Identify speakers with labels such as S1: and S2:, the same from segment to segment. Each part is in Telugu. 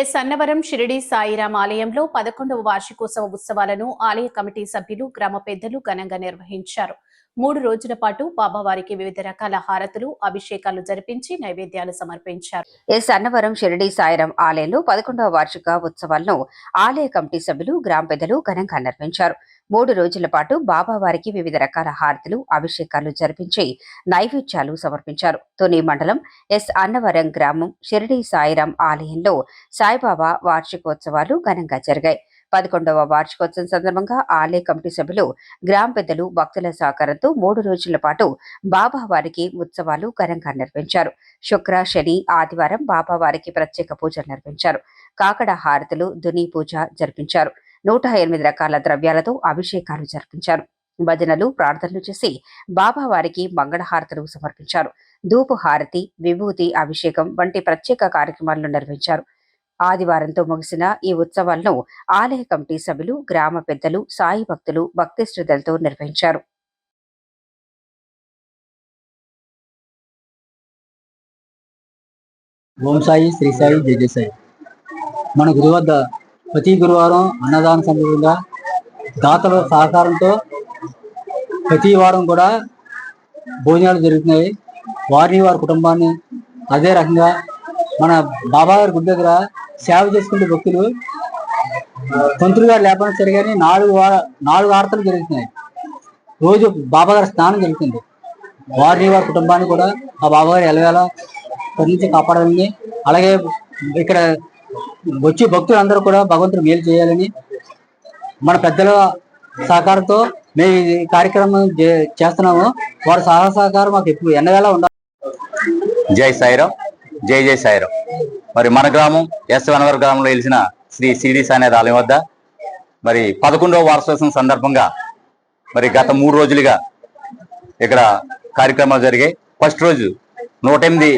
S1: ఎస్ అన్నవరం షిరిడి సాయిరాం ఆలయంలో పదకొండవ వార్షికోత్సవ ఉత్సవాలను ఆలయ కమిటీ సభ్యులు గ్రామ పెద్దలు ఘనంగా నిర్వహించారు. మూడు రోజుల పాటు బాబావారికి వివిధ రకాల హారతులు అభిషేకాలు జరిపించి నైవేద్యాలు సమర్పించారు.
S2: ఎస్. అన్నవరం షిరిడి సాయిరం ఆలయంలో పదకొండవ వార్షిక ఉత్సవాలను ఆలయ కమిటీ సభ్యులు గ్రామ పెద్దలు ఘనంగా నిర్వహించారు. మూడు రోజుల పాటు బాబావారికి వివిధ రకాల హారతులు అభిషేకాలు జరిపించి నైవేద్యాలు సమర్పించారు. తొని మండలం ఎస్. అన్నవరం గ్రామం షిరిడి సాయిరాం ఆలయంలో సాయిబాబా వార్షికోత్సవాలు ఘనంగా జరిగాయి. పదకొండవ వార్షికోత్సవం సందర్భంగా ఆలయ కమిటీ సభ్యులు గ్రామ పెద్దలు భక్తుల సహకారంతో మూడు రోజుల పాటు బాబావారికి ఉత్సవాలు ఘనంగా నిర్వహించారు. శుక్ర శని ఆదివారం బాబావారికి ప్రత్యేక పూజలు నిర్వహించారు. కాకడ హారతులు దుని పూజ జరిపించారు. నూట ఎనిమిది రకాల ద్రవ్యాలతో అభిషేకాలు జరిపించారు. భజనలు ప్రార్థనలు చేసి బాబావారికి మంగళహారతులు సమర్పించారు. ధూపు హారతి విభూతి అభిషేకం వంటి ప్రత్యేక కార్యక్రమాలను నిర్వహించారు. ఆదివారంతో ముగిసిన ఈ ఉత్సవాలను ఆలయ కమిటీ సభ్యులు గ్రామ పెద్దలు సాయి భక్తులు భక్తి శ్రద్ధలతో నిర్వహించారు.
S3: ఓం సాయి శ్రీ సాయి జయ జయ సాయి. మన గురు వద్ద ప్రతి గురువారం అన్నదాన సందర్భంగా దాతల సహకారంతో ప్రతి వారం కూడా భోజనాలు జరుగుతున్నాయి. వారిని వారి కుటుంబాన్ని అదే రకంగా మన బాబా గారి గుడి దగ్గర సేవ చేసుకునే భక్తులు పంతులు గారు లేకపోయినా సరే కానీ నాలుగు నాలుగు ఆరతలు జరుగుతున్నాయి. రోజు బాబా గారి స్నానం జరుగుతుంది. వారిని వారి కుటుంబాన్ని కూడా ఆ బాబా గారు ఎలవేళ నుంచి కాపాడాలని అలాగే ఇక్కడ వచ్చే భక్తులందరూ కూడా భగవంతుడు మేలు చేయాలని మన పెద్దల సహకారంతో మేము ఈ కార్యక్రమం చే- చేస్తున్నాము. వారి సహాయ సహకారం మాకు ఎప్పుడు ఎన్నవేళ ఉండాలి.
S4: జై సాయిరావు జై జై సాయిరాం. మరి మన గ్రామం ఎస్వనవర్ గ్రామంలో వెలిసిన శ్రీ సిడి సాయినాథ్ ఆలయం వద్ద మరి పదకొండవ వార్షోత్సవం సందర్భంగా మరి గత మూడు రోజులుగా ఇక్కడ కార్యక్రమాలు జరిగాయి. ఫస్ట్ రోజు నూట ఎనిమిది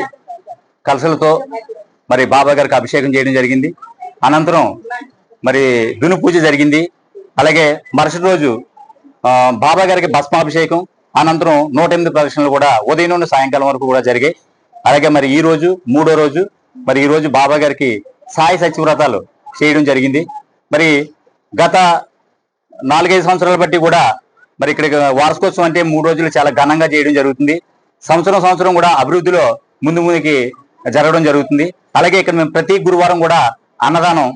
S4: కలసలతో మరి బాబా గారికి అభిషేకం చేయడం జరిగింది. అనంతరం మరి దును పూజ జరిగింది. అలాగే మరుసటి రోజు బాబా గారికి భస్మాభిషేకం అనంతరం నూట ఎనిమిది ప్రదర్శనలు కూడా ఉదయం నుండి సాయంకాలం వరకు కూడా జరిగాయి. అలాగే మరి ఈ రోజు మూడో రోజు మరి ఈ రోజు బాబా గారికి సాయి సత్యవ్రతాలు చేయడం జరిగింది. మరి గత నాలుగైదు సంవత్సరాల బట్టి కూడా మరి ఇక్కడ వార్షికోత్సవం అంటే మూడు రోజులు చాలా ఘనంగా చేయడం జరుగుతుంది. సంవత్సరం సంవత్సరం కూడా అభివృద్ధిలో ముందు ముందుకి జరగడం జరుగుతుంది. అలాగే ఇక్కడ మేము ప్రతి గురువారం కూడా అన్నదానం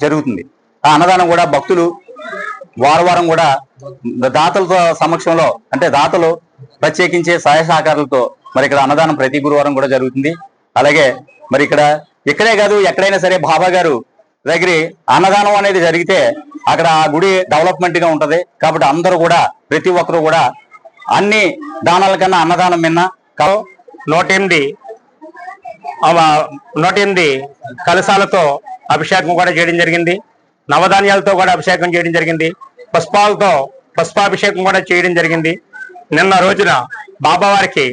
S4: జరుగుతుంది. ఆ అన్నదానం కూడా భక్తులు వారం వారం కూడా దాతలతో సమక్షంలో అంటే దాతలు ప్రత్యేకించే సహాయ సహకారాలతో మరి ఇక్కడ అన్నదానం ప్రతి గురువారం కూడా జరుగుతుంది. అలాగే మరి ఇక్కడ ఇక్కడే కాదు ఎక్కడైనా సరే బాబా గారు దగ్గర అన్నదానం అనేది జరిగితే అక్కడ ఆ గుడి డెవలప్మెంట్గా ఉంటది. కాబట్టి అందరూ కూడా ప్రతి ఒక్కరు కూడా అన్ని దానాల కన్నా అన్నదానం మిన్న
S5: నూట ఎనిమిది నూట ఎనిమిది కలశాలతో అభిషేకం కూడా చేయడం జరిగింది. నవధాన్యాలతో కూడా అభిషేకం చేయడం జరిగింది. పుష్పాలతో పుష్పాభిషేకం కూడా చేయడం జరిగింది. నిన్న రోజున బాబావారికి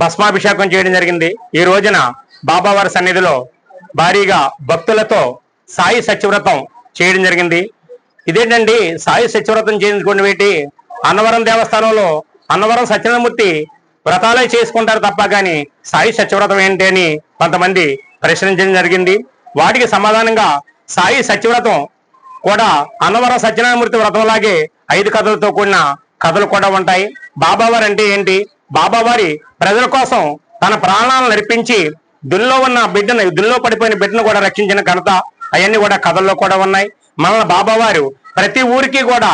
S5: భస్మాభిషేకం చేయడం జరిగింది. ఈ రోజున బాబావారి సన్నిధిలో భారీగా భక్తులతో సాయి సత్యవ్రతం చేయడం జరిగింది. ఇదేంటండి? సాయి సత్యవ్రతం చేయించుకుని వేటి అన్నవరం దేవస్థానంలో అన్నవరం సత్యనారాయణమూర్తి వ్రతాలే చేసుకుంటారు తప్ప కానీ సాయి సత్యవ్రతం ఏంటి అని కొంతమంది ప్రశ్నించడం జరిగింది. వాటికి సమాధానంగా సాయి సత్యవ్రతం కూడా అన్నవరం సత్యనారాయణమూర్తి వ్రతంలాగే ఐదు కథలతో కూడిన కథలు కూడా ఉంటాయి. బాబావారు అంటే ఏంటి? బాబావారి ప్రజల కోసం తన ప్రాణాలను నడిపించి దుల్లో ఉన్న బిడ్డను దుల్లో పడిపోయిన బిడ్డను కూడా రక్షించిన ఘనత అవన్నీ కూడా కథల్లో కూడా ఉన్నాయి. మన బాబావారు ప్రతి ఊరికి కూడా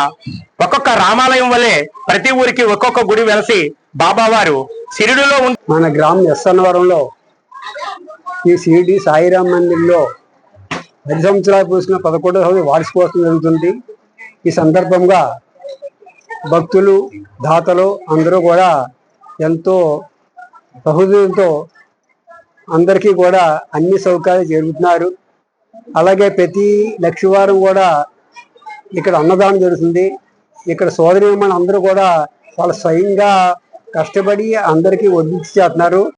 S5: ఒక్కొక్క రామాలయం వలె ప్రతి ఊరికి ఒక్కొక్క గుడి వెలసి బాబావారు సిరిడిలో
S6: మన గ్రామం ఎస్ఎన్వరంలో ఈ షిరిడి సాయిరామ్ మందిర్లో పది సంవత్సరాలు పూసిన పదకొండవ వార్షికోత్సవం జరుగుతుంది. ఈ సందర్భంగా భక్తులు దాతలు అందరూ కూడా ఎంతో బహుదూరంతో అందరికీ కూడా అన్ని సౌకర్యాలు జరుగుతున్నారు. అలాగే ప్రతి లక్షవారం కూడా ఇక్కడ అన్నదానం జరుగుతుంది. ఇక్కడ సోదరి అందరూ కూడా వాళ్ళ స్వయంగా కష్టపడి అందరికీ వడ్డించి చేస్తున్నారు.